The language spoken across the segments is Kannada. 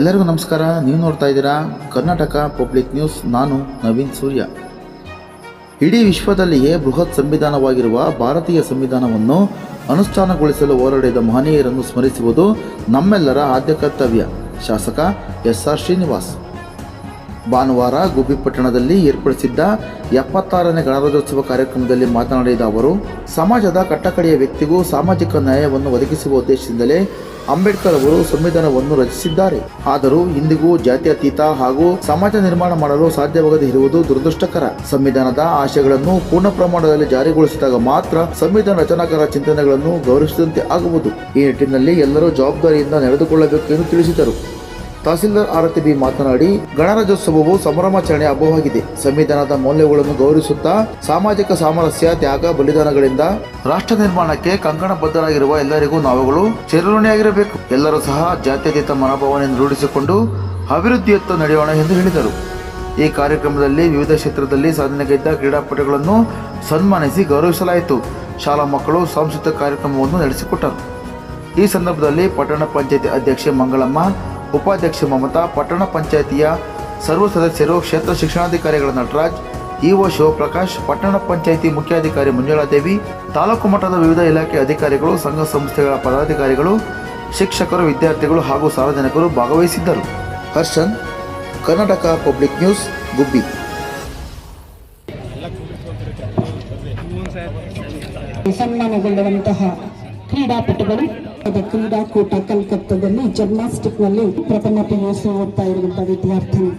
ಎಲ್ಲರಿಗೂ ನಮಸ್ಕಾರ. ನೀವು ನೋಡ್ತಾ ಇದ್ದೀರಾ ಕರ್ನಾಟಕ ಪಬ್ಲಿಕ್ ನ್ಯೂಸ್ ನಾನು ನವೀನ್ ಸೂರ್ಯ. ಇಡೀ ವಿಶ್ವದಲ್ಲಿಯೇ ಬೃಹತ್ ಸಂವಿಧಾನವಾಗಿರುವ ಭಾರತೀಯ ಸಂವಿಧಾನವನ್ನು ಅನುಷ್ಠಾನಗೊಳಿಸಲು ಹೋರಾಡಿದ ಮಹನೀಯರನ್ನು ಸ್ಮರಿಸುವುದು ನಮ್ಮೆಲ್ಲರ ಆದ್ಯ ಕರ್ತವ್ಯ. ಶಾಸಕ ಎಸ್ ಆರ್ ಶ್ರೀನಿವಾಸ್. ಭಾನುವಾರ ಗುಬ್ಬಿಪಟ್ಟಣದಲ್ಲಿ ಏರ್ಪಡಿಸಿದ್ದ ಎಪ್ಪತ್ತಾರನೇ ಗಣರಾಜ್ಯೋತ್ಸವ ಕಾರ್ಯಕ್ರಮದಲ್ಲಿ ಮಾತನಾಡಿದ ಅವರು, ಸಮಾಜದ ಕಟ್ಟಕಡೆಯ ವ್ಯಕ್ತಿಗೂ ಸಾಮಾಜಿಕ ನ್ಯಾಯವನ್ನು ಒದಗಿಸುವ ಉದ್ದೇಶದಿಂದಲೇ ಅಂಬೇಡ್ಕರ್ ಅವರು ಸಂವಿಧಾನವನ್ನು ರಚಿಸಿದ್ದಾರೆ. ಆದರೂ ಇಂದಿಗೂ ಜಾತ್ಯತೀತ ಹಾಗೂ ಸಮಾಜ ನಿರ್ಮಾಣ ಮಾಡಲು ಸಾಧ್ಯವಾಗದೇ ಇರುವುದು ದುರದೃಷ್ಟಕರ. ಸಂವಿಧಾನದ ಆಶಯಗಳನ್ನು ಪೂರ್ಣ ಪ್ರಮಾಣದಲ್ಲಿ ಜಾರಿಗೊಳಿಸಿದಾಗ ಮಾತ್ರ ಸಂವಿಧಾನ ರಚನಾಕಾರ ಚಿಂತನೆಗಳನ್ನು ಗೌರವಿಸಿದಂತೆ ಆಗುವುದು. ಈ ನಿಟ್ಟಿನಲ್ಲಿ ಎಲ್ಲರೂ ಜವಾಬ್ದಾರಿಯಿಂದ ನಡೆದುಕೊಳ್ಳಬೇಕು ಎಂದು ತಿಳಿಸಿದರು. ತಹಸೀಲ್ದಾರ್ ಆರತಿ ಬಿ ಮಾತನಾಡಿ, ಗಣರಾಜ್ಯೋತ್ಸವವು ಸಂಭ್ರಮಾಚರಣೆ ಹಬ್ಬವಾಗಿದೆ. ಸಂವಿಧಾನದ ಮೌಲ್ಯಗಳನ್ನು ಗೌರವಿಸುತ್ತಾ ಸಾಮಾಜಿಕ ಸಾಮರಸ್ಯ, ತ್ಯಾಗ, ಬಲಿದಾನಗಳಿಂದ ರಾಷ್ಟ್ರ ನಿರ್ಮಾಣಕ್ಕೆ ಕಂಕಣಬದ್ಧರಾಗಿರುವ ಎಲ್ಲರಿಗೂ ನಾವುಗಳು ಚಿರಋಣಿಯಾಗಿರಬೇಕು ಎಲ್ಲರೂ ಸಹ ಜಾತ್ಯತೀತ ಮನೋಭಾವನೆಯನ್ನು ರೂಢಿಸಿಕೊಂಡು ಅಭಿವೃದ್ಧಿಯತ್ತ ನಡೆಯೋಣ ಎಂದು ಹೇಳಿದರು. ಈ ಕಾರ್ಯಕ್ರಮದಲ್ಲಿ ವಿವಿಧ ಕ್ಷೇತ್ರದಲ್ಲಿ ಸಾಧನೆಗೈದ ಕ್ರೀಡಾಪಟುಗಳನ್ನು ಸನ್ಮಾನಿಸಿ ಗೌರವಿಸಲಾಯಿತು. ಶಾಲಾ ಮಕ್ಕಳು ಸಾಂಸ್ಕೃತಿಕ ಕಾರ್ಯಕ್ರಮವನ್ನು ನಡೆಸಿಕೊಟ್ಟರು. ಈ ಸಂದರ್ಭದಲ್ಲಿ ಪಟ್ಟಣ ಪಂಚಾಯತಿ ಅಧ್ಯಕ್ಷೆ ಮಂಗಳಮ್ಮ ಉಪಾಧ್ಯಕ್ಷೆ ಮಮತಾ, ಪಟ್ಟಣ ಪಂಚಾಯಿತಿಯ ಸರ್ವ ಸದಸ್ಯರು, ಕ್ಷೇತ್ರ ಶಿಕ್ಷಣಾಧಿಕಾರಿಗಳ ನಟರಾಜ್, ಇಒ ಶಿವಪ್ರಕಾಶ್, ಪಟ್ಟಣ ಪಂಚಾಯಿತಿ ಮುಖ್ಯಾಧಿಕಾರಿ ಮಂಜುಳಾದೇವಿ, ತಾಲೂಕು ಮಟ್ಟದ ವಿವಿಧ ಇಲಾಖೆ ಅಧಿಕಾರಿಗಳು, ಸಂಘ ಸಂಸ್ಥೆಗಳ ಪದಾಧಿಕಾರಿಗಳು, ಶಿಕ್ಷಕರು, ವಿದ್ಯಾರ್ಥಿಗಳು ಹಾಗೂ ಸಾರ್ವಜನಿಕರು ಭಾಗವಹಿಸಿದ್ದರು. Harshan, Karnataka public news, Gubbi. ಸನ್ಮಾನಗೊಳ್ಳುವಂತಹ ಕ್ರೀಡಾಪಟುಗಳು ಕ್ರೀಡಾಕೂಟ ಕಲ್ಕತ್ತಾದಲ್ಲಿ ಜಿಮ್ನಾಸ್ಟಿಕ್ನಲ್ಲಿ ಪ್ರಥಮ ಪಿಯುಸಿ ಓದ್ತಾ ಇರುವಂತಹ ವಿದ್ಯಾರ್ಥಿನಿ.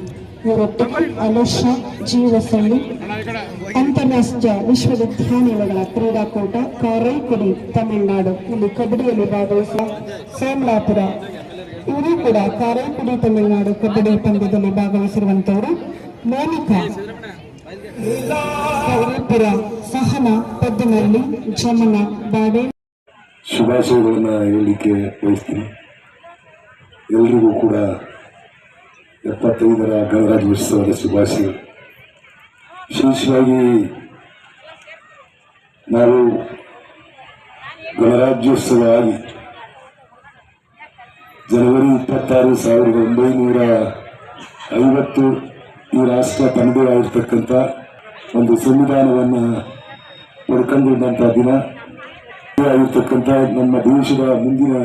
ಇವರೊಟ್ಟಿಗೆ ಅಲೋಷಾ ಜೀವಸಳ್ಳಿ ಅಂತಾರಾಷ್ಟ್ರೀಯ ವಿಶ್ವವಿದ್ಯಾನಿಲಯಗಳ ಕ್ರೀಡಾಕೂಟ ಕಾರೈಕುಡಿ, ತಮಿಳುನಾಡು. ಇಲ್ಲಿ ಕಬಡ್ಡಿಯಲ್ಲಿ ಭಾಗವಹಿಸುವ ಸೋಮಲಾಪುರ. ಇವರು ಕೂಡ ಕಾರೈಕುಡಿ, ತಮಿಳುನಾಡು ಕಬಡ್ಡಿ ಪಂದ್ಯದಲ್ಲಿ ಭಾಗವಹಿಸಿರುವಂತವರು ಮೋನಿಕಾ. ಗೌರಿಪುರ, ಸಹನ, ಪದ್ಮನಹಳ್ಳಿ, ಜಮನ ಬಾಡೆ ಶುಭಾಶಯಗಳನ್ನು ಹೇಳಲಿಕ್ಕೆ ಬಯಸ್ತೀನಿ. ಎಲ್ರಿಗೂ ಕೂಡ ಎಪ್ಪತ್ತೈದರ ಗಣರಾಜ್ಯೋತ್ಸವದ ಶುಭಾಶಯಗಳು. ವಿಶೇಷವಾಗಿ ನಾವು ಗಣರಾಜ್ಯೋತ್ಸವ ಆಗಿ ಜನವರಿ ಇಪ್ಪತ್ತಾರು ಸಾವಿರದ ಒಂಬೈನೂರ ಐವತ್ತು ಈ ರಾಷ್ಟ್ರ ತನ್ನದೇ ಆಗಿರ್ತಕ್ಕಂಥ ಒಂದು ಸಂವಿಧಾನವನ್ನು ಪಡ್ಕೊಂಡಿದ್ದಂಥ ದಿನ. ಆಗಿರ್ತಕ್ಕಂಥ ನಮ್ಮ ದೇಶದ ಮುಂದಿನ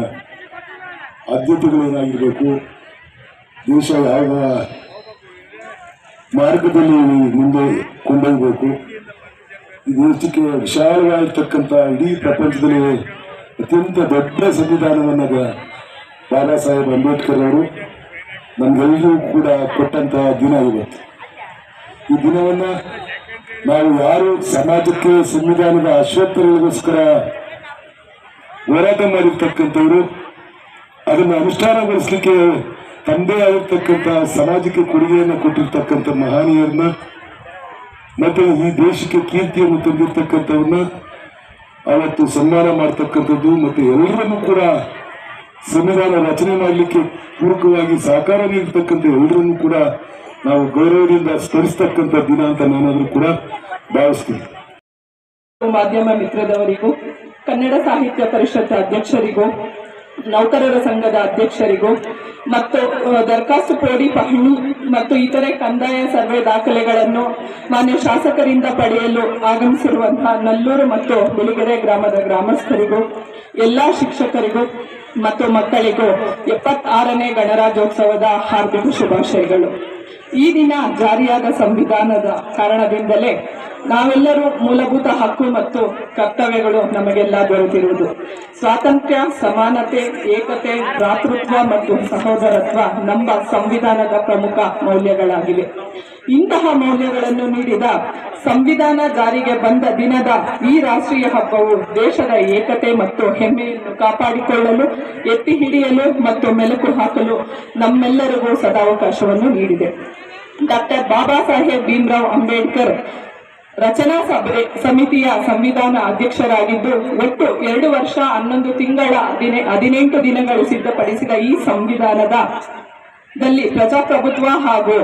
ಆದ್ಯತೆಗಳೇನಾಗಿರಬೇಕು ದೇಶ ಯಾವ ಮಾರ್ಗದಲ್ಲಿ ಮುಂದೆ ಕೊಂಡೊಯ್ಯಬೇಕು ಈ ದೇಶಕ್ಕೆ ವಿಶಾಲವಾಗಿರ್ತಕ್ಕಂಥ ಇಡೀ ಪ್ರಪಂಚದಲ್ಲಿ ಅತ್ಯಂತ ದೊಡ್ಡ ಸಂವಿಧಾನವನ್ನು ಬಾಬಾ ಸಾಹೇಬ್ ಅಂಬೇಡ್ಕರ್ ಅವರು ನಮ್ಗೆಲ್ಲರಿಗೂ ಕೂಡ ಕೊಟ್ಟಂತಹ ದಿನ ಇವತ್ತು. ಈ ದಿನವನ್ನ ನಾವು ಯಾರು ಸಮಾಜಕ್ಕೆ ಸಂವಿಧಾನದ ಅಶ್ವತ್ಥಗಳಿಗೋಸ್ಕರ ಹೋರಾಟ ಮಾಡಿರ್ತಕ್ಕಂಥವ್ರು, ಅದನ್ನು ಅನುಷ್ಠಾನಗೊಳಿಸಲಿಕ್ಕೆ ತಂದೆ ಆಗಿರ್ತಕ್ಕಂಥ ಸಮಾಜಕ್ಕೆ ಕೊಡುಗೆಯನ್ನು ಕೊಟ್ಟಿರ್ತಕ್ಕಂಥ ಮಹಾನೀಯರನ್ನ, ಮತ್ತೆ ಈ ದೇಶಕ್ಕೆ ಕೀರ್ತಿಯನ್ನು ತಂದಿರ್ತಕ್ಕಂಥವ್ರನ್ನ ಅವತ್ತು ಸನ್ಮಾನ ಮಾಡ್ತಕ್ಕಂಥದ್ದು, ಮತ್ತು ಎಲ್ಲರನ್ನೂ ಕೂಡ ಸಂವಿಧಾನ ರಚನೆ ಮಾಡಲಿಕ್ಕೆ ಪೂರಕವಾಗಿ ಸಹಕಾರ ನೀಡತಕ್ಕಂಥ ಎಲ್ಲರನ್ನೂ ಕೂಡ ನಾವು ಗೌರವದಿಂದ ಸ್ಮರಿಸ್ತಕ್ಕಂಥ ದಿನ ಅಂತ ನಾನಾದ್ರೂ ಕೂಡ ಭಾವಿಸ್ತೀನಿ. ಮಾಧ್ಯಮ ಮಿತ್ರದವರಿಗೂ ಕನ್ನಡ ಸಾಹಿತ್ಯ ಪರಿಷತ್ ಅಧ್ಯಕ್ಷರಿಗೂ, ನೌಕರರ ಸಂಘದ ಅಧ್ಯಕ್ಷರಿಗೂ, ಮತ್ತು ದರ್ಖಾಸ್ತು ಪೋಡಿ ಪಹಣಿ, ಮತ್ತು ಇತರೆ ಕಂದಾಯ ಸರ್ವೆ ದಾಖಲೆಗಳನ್ನು ಮಾನ್ಯ ಶಾಸಕರಿಂದ ಪಡೆಯಲು ಆಗಮಿಸಿರುವಂತಹ ನಲ್ಲೂರು ಮತ್ತು ಬಿಳಿಗೆರೆ ಗ್ರಾಮದ ಗ್ರಾಮಸ್ಥರಿಗೂ, ಎಲ್ಲಾ ಶಿಕ್ಷಕರಿಗೂ, ಮತ್ತು ಮಕ್ಕಳಿಗೂ ಎಪ್ಪತ್ತಾರನೇ ಗಣರಾಜ್ಯೋತ್ಸವದ ಹಾರ್ದಿಕ ಶುಭಾಶಯಗಳು. ಈ ದಿನ ಜಾರಿಯಾದ ಸಂವಿಧಾನದ ಕಾರಣದಿಂದಲೇ ನಾವೆಲ್ಲರೂ ಮೂಲಭೂತ ಹಕ್ಕು ಮತ್ತು ಕರ್ತವ್ಯಗಳು ನಮಗೆಲ್ಲ ದೊರೆತಿರುವುದು. ಸ್ವಾತಂತ್ರ್ಯ, ಸಮಾನತೆ, ಏಕತೆ, ಭ್ರಾತೃತ್ವ ಮತ್ತು ಸಹೋದರತ್ವ ನಮ್ಮ ಸಂವಿಧಾನದ ಪ್ರಮುಖ ಮೌಲ್ಯಗಳಾಗಿವೆ. ಇಂತಹ ಮೌಲ್ಯಗಳನ್ನು ನೀಡಿದ ಸಂವಿಧಾನ ಜಾರಿಗೆ ಬಂದ ದಿನದ ಈ ರಾಷ್ಟ್ರೀಯ ಹಬ್ಬವು ದೇಶದ ಏಕತೆ ಮತ್ತು ಹೆಮ್ಮೆಯನ್ನು ಕಾಪಾಡಿಕೊಳ್ಳಲು, ಎತ್ತಿ ಹಿಡಿಯಲು ಮತ್ತು ಮೆಲುಕು ಹಾಕಲು ನಮ್ಮೆಲ್ಲರಿಗೂ ಸದಾವಕಾಶವನ್ನು ನೀಡಿದೆ. ಡಾಕ್ಟರ್ ಬಾಬಾ ಸಾಹೇಬ್ ಭೀಮ್ರಾವ್ ಅಂಬೇಡ್ಕರ್ ರಚನಾ ಸಭೆ ಸಮಿತಿಯ ಸಂವಿಧಾನ ಅಧ್ಯಕ್ಷರಾಗಿದ್ದು, ಒಟ್ಟು ಎರಡು ವರ್ಷ ಹನ್ನೊಂದು ತಿಂಗಳ ದಿನ ಹದಿನೆಂಟು ದಿನಗಳು ಸಿದ್ಧಪಡಿಸಿದ ಈ ಸಂವಿಧಾನದ ದಲ್ಲಿ ಪ್ರಜಾಪ್ರಭುತ್ವ ಹಾಗೂ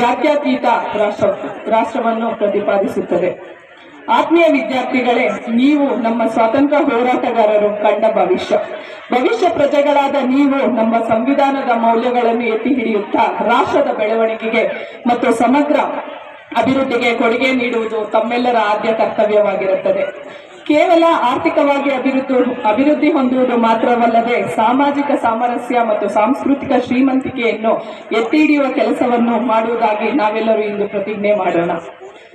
ಜಾತ್ಯತೀತ ರಾಷ್ಟ್ರ, ರಾಷ್ಟ್ರವನ್ನು ಪ್ರತಿಪಾದಿಸುತ್ತದೆ. ಆತ್ಮೀಯ ವಿದ್ಯಾರ್ಥಿಗಳೇ, ನೀವು ನಮ್ಮ ಸ್ವಾತಂತ್ರ್ಯ ಹೋರಾಟಗಾರರು ಕಂಡ ಭವಿಷ್ಯ. ಭವಿಷ್ಯ ಪ್ರಜೆಗಳಾದ ನೀವು ನಮ್ಮ ಸಂವಿಧಾನದ ಮೌಲ್ಯಗಳನ್ನು ಎತ್ತಿ ಹಿಡಿಯುತ್ತಾ, ರಾಷ್ಟ್ರದ ಬೆಳವಣಿಗೆಗೆ ಮತ್ತು ಸಮಗ್ರ ಅಭಿವೃದ್ಧಿಗೆ ಕೊಡುಗೆ ನೀಡುವುದು ತಮ್ಮೆಲ್ಲರ ಆದ್ಯ ಕರ್ತವ್ಯವಾಗಿರುತ್ತದೆ. ಕೇವಲ ಆರ್ಥಿಕವಾಗಿ ಅಭಿವೃದ್ಧಿ ಅಭಿವೃದ್ಧಿ ಹೊಂದುವುದು ಮಾತ್ರವಲ್ಲದೆ ಸಾಮಾಜಿಕ ಸಾಮರಸ್ಯ ಮತ್ತು ಸಾಂಸ್ಕೃತಿಕ ಶ್ರೀಮಂತಿಕೆಯನ್ನು ಎತ್ತಿ ಹಿಡಿಯುವ ಕೆಲಸವನ್ನು ಮಾಡುವುದಾಗಿ ನಾವೆಲ್ಲರೂ ಇಂದು ಪ್ರತಿಜ್ಞೆ ಮಾಡೋಣ.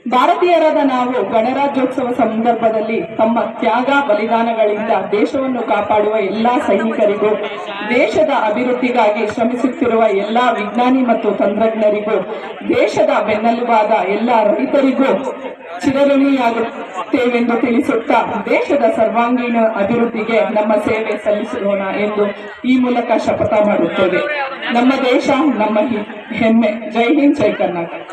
ಭಾರತೀಯರಾದ ನಾವು ಗಣರಾಜ್ಯೋತ್ಸವ ಸಂದರ್ಭದಲ್ಲಿ ತಮ್ಮ ತ್ಯಾಗ, ಬಲಿದಾನಗಳಿಂದ ದೇಶವನ್ನು ಕಾಪಾಡುವ ಎಲ್ಲಾ ಸೈನಿಕರಿಗೂ, ದೇಶದ ಅಭಿವೃದ್ಧಿಗಾಗಿ ಶ್ರಮಿಸುತ್ತಿರುವ ಎಲ್ಲಾ ವಿಜ್ಞಾನಿ ಮತ್ತು ತಂತ್ರಜ್ಞರಿಗೂ, ದೇಶದ ಬೆನ್ನೆಲುಬಾದ ಎಲ್ಲಾ ರೈತರಿಗೂ ಚಿರಋಣಿಯಾಗುತ್ತೇವೆಂದು ತಿಳಿಸುತ್ತಾ ದೇಶದ ಸರ್ವಾಂಗೀಣ ಅಭಿವೃದ್ಧಿಗೆ ನಮ್ಮ ಸೇವೆ ಸಲ್ಲಿಸೋಣ ಎಂದು ಈ ಮೂಲಕ ಶಪಥ ಮಾಡುತ್ತೇವೆ. ನಮ್ಮ ದೇಶ, ನಮ್ಮ ಹೆಮ್ಮೆ. ಜೈ ಹಿಂದ್, ಜೈ ಕರ್ನಾಟಕ.